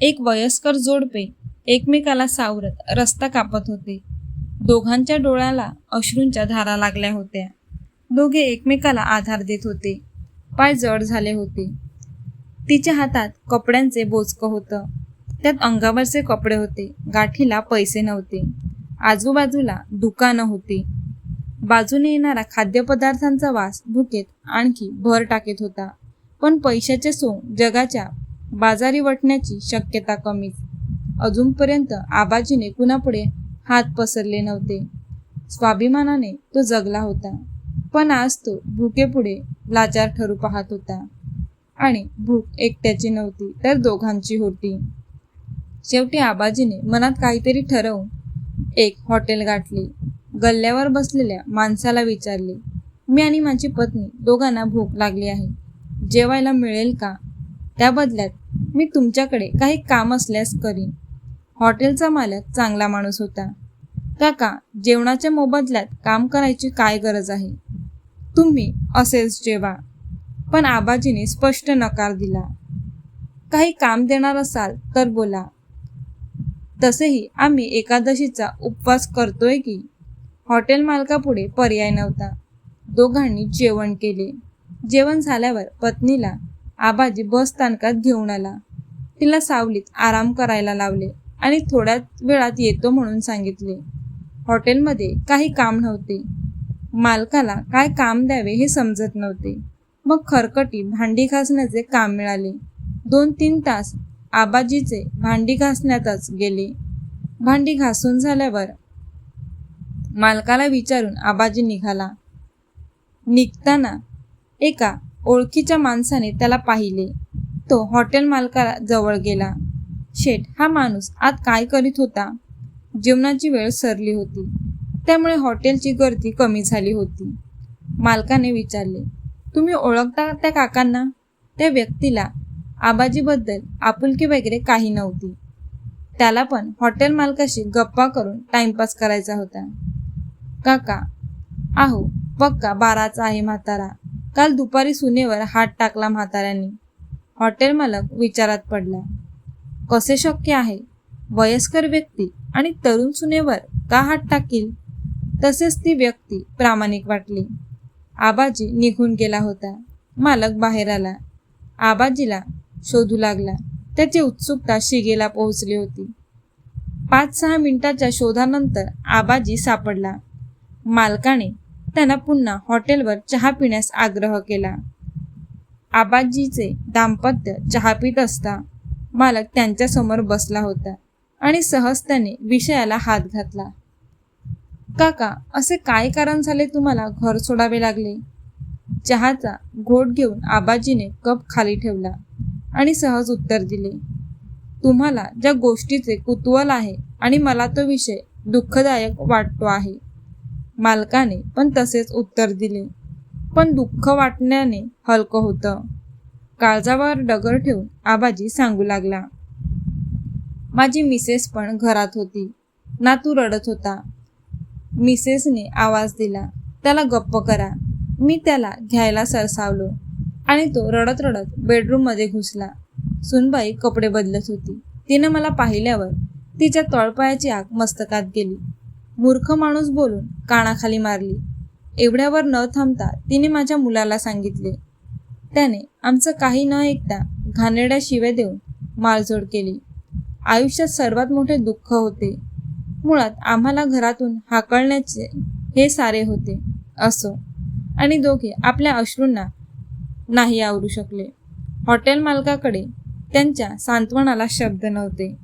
एक वयस्कर जोडपे एकमेकाला सावरत रस्ता कापत होते. दोघांच्या डोळ्याला अश्रूंच्या धारा लागल्या होत्या. दोघे एकमेकाला आधार देत होते. पाय जड झाले होते. तिच्या हातात कपड्यांचे बोचकं होतं. त्यात अंगावरचे कपडे होते. गाठीला पैसे नव्हते. आजूबाजूला दुकानं होती. बाजूने येणारा खाद्यपदार्थांचा वास भुकेत आणखी भर टाकीत होता. पण पैशाचे सोंग जगाच्या बाजारी वटण्याची शक्यता कमीच. अजूनपर्यंत आबाजीने कुणापुढे हात पसरले नव्हते. स्वाभिमानाने तो जगला होता. पण आज तो भुकेपुढे लाचार ठरू पाहत होता. आणि भूक एकट्याची नव्हती तर दोघांची होती. शेवटी आबाजीने मनात काहीतरी ठरवून एक हॉटेल गाठली. गल्ल्यावर बसलेल्या माणसाला विचारले मी आणि माझी पत्नी दोघांना भूक लागली आहे. जेवायला मिळेल का? त्या बदल्यात मी तुमच्याकडे काही काम असल्यास करीन. हॉटेलचा मालक चांगला माणूस होता. काका जेवणाच्या मोबदल्यात काम करायची काय गरज आहे? तुम्ही असेच जेवा. पण आबाजीने स्पष्ट नकार दिला. काही काम देणार असाल तर बोला. तसेही आम्ही एकादशीचा उपवास करतोय की? हॉटेल मालकापुढे पर्याय नव्हता. दोघांनी जेवण केले. जेवण झाल्यावर पत्नीला आबाजी बस स्थानकात घेऊन आला. तिला सावलीत आराम करायला लावले आणि थोड्याच वेळात येतो म्हणून सांगितले. हॉटेलमध्ये काही काम नव्हते. मालकाला काय काम द्यावे हे समजत नव्हते. मग खरकटी भांडी घासण्याचे काम मिळाले. दोन तीन तास आबाजीचे भांडी घासण्यातच गेले. भांडी घासून झाल्यावर मालकाला विचारून आबाजी निघाला. निघताना एका ओळखीच्या माणसाने त्याला पाहिले. तो हॉटेल मालकाला जवळ गेला. शेठ हा माणूस आत काय करीत होता? जेवणाची वेळ सरली होती. त्यामुळे हॉटेलची गर्दी कमी झाली होती. मालकाने विचारले तुम्ही ओळखता त्या काकांना? त्या व्यक्तीला आबाजीबद्दल आपुलकी वगैरे काही नव्हती. त्याला पण हॉटेल मालकाशी गप्पा करून टाइमपास करायचा होता. काका आहो पक्का बाराचा आहे म्हातारा. काल दुपारी सुनेवर हात टाकला म्हाताऱ्यांनी. हॉटेल मालक विचारात पडला. कसे शक्य आहे? वयस्कर व्यक्ती आणि तरुण सुनेवर का हात टाकील? तसेच ती व्यक्ती प्रामाणिक वाटली. आबाजी निघून गेला होता. मालक बाहेर आला. आबाजीला शोधू लागला. त्याची उत्सुकता शिगेला पोहोचली होती. पाच सहा मिनिटाच्या शोधानंतर आबाजी सापडला. मालकाने त्यांना पुन्हा हॉटेलवर चहा पिण्यास आग्रह केला. आबाजीचे दाम्पत्य चहा पित असता मालक त्यांच्यासमोर बसला होता आणि सहज त्याने विषयाला हात घातला. काका असे काय कारण झाले तुम्हाला घर सोडावे लागले? चहाचा घोट घेऊन आबाजीने कप खाली ठेवला आणि सहज उत्तर दिले तुम्हाला ज्या गोष्टीचे कुतूहल आहे आणि मला तो विषय दुःखदायक वाटतो आहे मालकाने पण तसेच उत्तर दिले. पण दुःख वाटण्याने हलकं होतं. काळजावर डगर ठेवून आबाजी सांगू लागला. माझी मिसेस पण घरात होती. नातू रडत होता. मिसेसने आवाज दिला. त्याला गप्प करा. मी त्याला घ्यायला सरसावलो. आणि तो रडत रडत बेडरूममध्ये घुसला. सुनबाई कपडे बदलत होती. तिनं मला पाहिल्यावर तिच्या तळपायाची आग मस्तकात गेली. मूर्ख माणूस बोलून कानाखाली मारली. एवढ्यावर न थांबता तिने माझ्या मुलाला सांगितले त्याने आमचं काही न ऐकता घाणेरड्या शिव्या देऊन मालझोड केली. आयुष्यात सर्वात मोठे दुःख होते. मुळात आम्हाला घरातून हाकळण्याचे हे सारे होते असो. आणि दोघे आपल्या अश्रूंना नाही आवरू शकले. हॉटेल मालकाकडे त्यांच्या सांत्वनाला शब्द नव्हते.